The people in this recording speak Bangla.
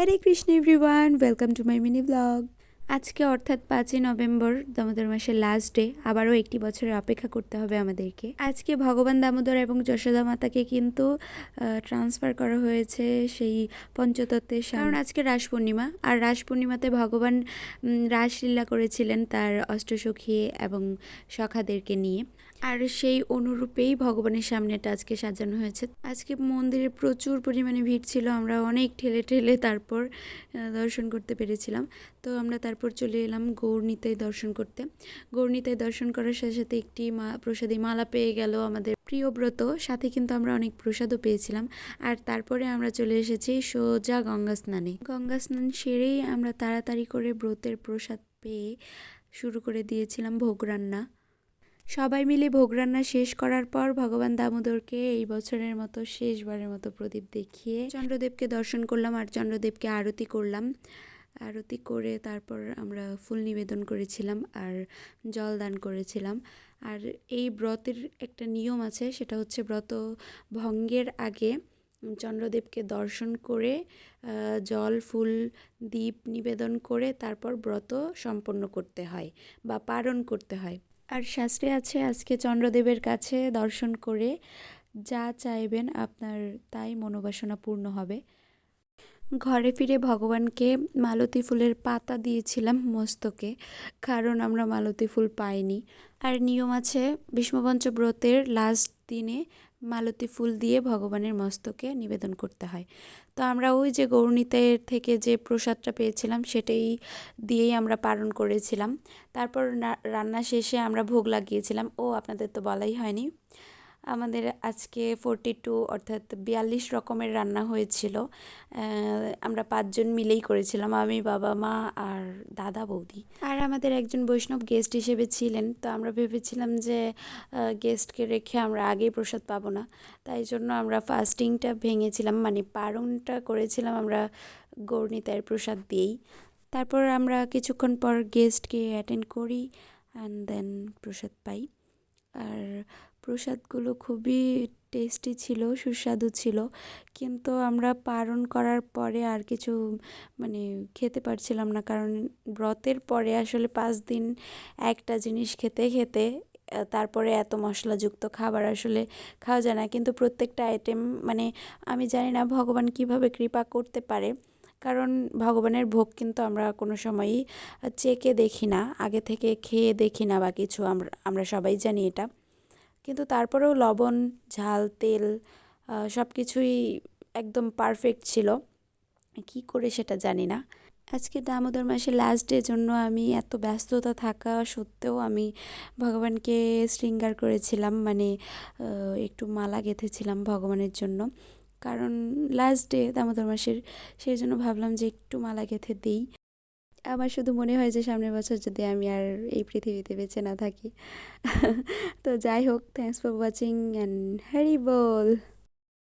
Hare Krishna everyone welcome to my mini blog আজকে অর্থাৎ পাঁচই নভেম্বর দামোদর মাসের লাস্ট ডে আবারও একটি বছরের অপেক্ষা করতে হবে আমাদেরকে। আজকে ভগবান দামোদর এবং যশোদা মাতাকে কিন্তু ট্রান্সফার করা হয়েছে সেই পঞ্চতত্ত্বের। কারণ আজকে রাস পূর্ণিমা, আর রাস পূর্ণিমাতে ভগবান রাসলীলা করেছিলেন তার অষ্টসখী এবং সখাদেরকে নিয়ে। আর সেই অনুরূপেই ভগবানের সামনেটা আজকে সাজানো হয়েছে। আজকে মন্দিরে প্রচুর পরিমাণে ভিড় ছিল, আমরা অনেক ঠেলে ঠেলে তারপর দর্শন করতে পেরেছিলাম। তো আমরা তারপর চলে এলাম গৌরনীতায় দর্শন করতে। গৌরনীতায় দর্শন করার সাথে সাথে একটি মা, প্রসাদী মালা পেয়ে গেল আমাদের প্রিয় ব্রত। সাথে কিন্তু আমরা অনেক প্রসাদও পেয়েছিলাম। আর তারপরে আমরা চলে এসেছি সোজা গঙ্গা স্নানে। গঙ্গা স্নান সেরেই আমরা তাড়াতাড়ি করে ব্রতের প্রসাদ পেয়ে শুরু করে দিয়েছিলাম ভোগ রান্না। সবাই মিলে ভোগ রান্না শেষ করার পর ভগবান দামোদরকে এই বছরের মতো, শেষবারের মতো প্রদীপ দেখিয়ে চন্দ্রদেবকে দর্শন করলাম আর চন্দ্রদেবকে আরতি করলাম। আরতি করে তারপর আমরা ফুল নিবেদন করেছিলাম আর জল দান করেছিলাম। আর এই ব্রতের একটা নিয়ম আছে, সেটা হচ্ছে ব্রত ভঙ্গের আগে চন্দ্রদেবকে দর্শন করে জল, ফুল দ্বীপ নিবেদন করে তারপর ব্রত সম্পন্ন করতে হয় বা পালন করতে হয়। আর শাস্ত্রে আছে, আজকে চন্দ্রদেবের কাছে দর্শন করে যা চাইবেন আপনার তাই মনোবাসনা পূর্ণ হবে। ঘরে ফিরে ভগবানকে মালতী ফুলের পাতা দিয়েছিলাম মস্তকে। কারণ আমরা মালতী ফুল পাইনি। আর নিয়ম আছে ভীষ্মপঞ্চ ব্রতের লাস্ট দিনে মালতী ফুল দিয়ে ভগবানের মস্তকে নিবেদন করতে হয়। তো আমরা ওই যে গৌরনীতের থেকে যে প্রসাদটা পেয়েছিলাম, সেটাই দিয়েই আমরা পালন করেছিলাম। তারপর রান্না শেষে আমরা ভোগ লাগিয়েছিলাম। ও আপনাদের তো বলাই হয়নি। আমাদের আজকে ফোরটি টু অর্থাৎ বিয়াল্লিশ রকমের রান্না হয়েছিল। আমরা পাঁচজন মিলেই করেছিলাম, আমি, বাবা, মা আর দাদা, বৌদি। আর আমাদের একজন বৈষ্ণব গেস্ট হিসেবে ছিলেন, তো আমরা ভেবেছিলাম যে গেস্টকে রেখে আমরা আগেই প্রসাদ পাবো না। তাই জন্য আমরা ফাস্টিংটা ভেঙেছিলাম মানে পারণটা করেছিলাম আমরা গৌরনীতায়ের প্রসাদ দিয়েই। তারপর আমরা কিছুক্ষণ পর গেস্টকে অ্যাটেন্ড করি অ্যান্ড দেন প্রসাদ পাই। আর প্রসাদগুলো খুবই টেস্টি ছিল, সুস্বাদু ছিল। কিন্তু আমরা পালন করার পরে আর কিছু মানে খেতে পারছিলাম না। কারণ ব্রতের পরে আসলে পাঁচ দিন একটা জিনিস খেতে খেতে, তারপরে এত মশলাযুক্ত খাবার আসলে খাওয়া যায় না। কিন্তু প্রত্যেকটা আইটেম মানে আমি জানি না ভগবান কীভাবে কৃপা করতে পারে। কারণ ভগবানের ভোগ কিন্তু আমরা কোনো সময়ই চেকে দেখি না, আগে থেকে খেয়ে দেখি না বা কিছু, আমরা আমরা সবাই জানি এটা। কিন্তু তারপরেও লবণ, ঝাল, তেল সব কিছুই একদম পারফেক্ট ছিল। কি করে সেটা জানি না। আজকে দামোদর মাসের লাস্ট ডে জন্য আমি এত ব্যস্ততা থাকা সত্ত্বেও আমি ভগবানকে শৃঙ্গার করেছিলাম মানে একটু মালা গেঁথেছিলাম ভগবানের জন্য। কারণ লাস্ট ডে দামোদর মাসের, সেই জন্য ভাবলাম যে একটু মালা গেঁথে দিই। আমার শুধু মনে হয় যে সামনের বছর যদি আমি আর এই পৃথিবীতে বেঁচে না থাকি। তো যাই হোক thanks for watching and Hari ball!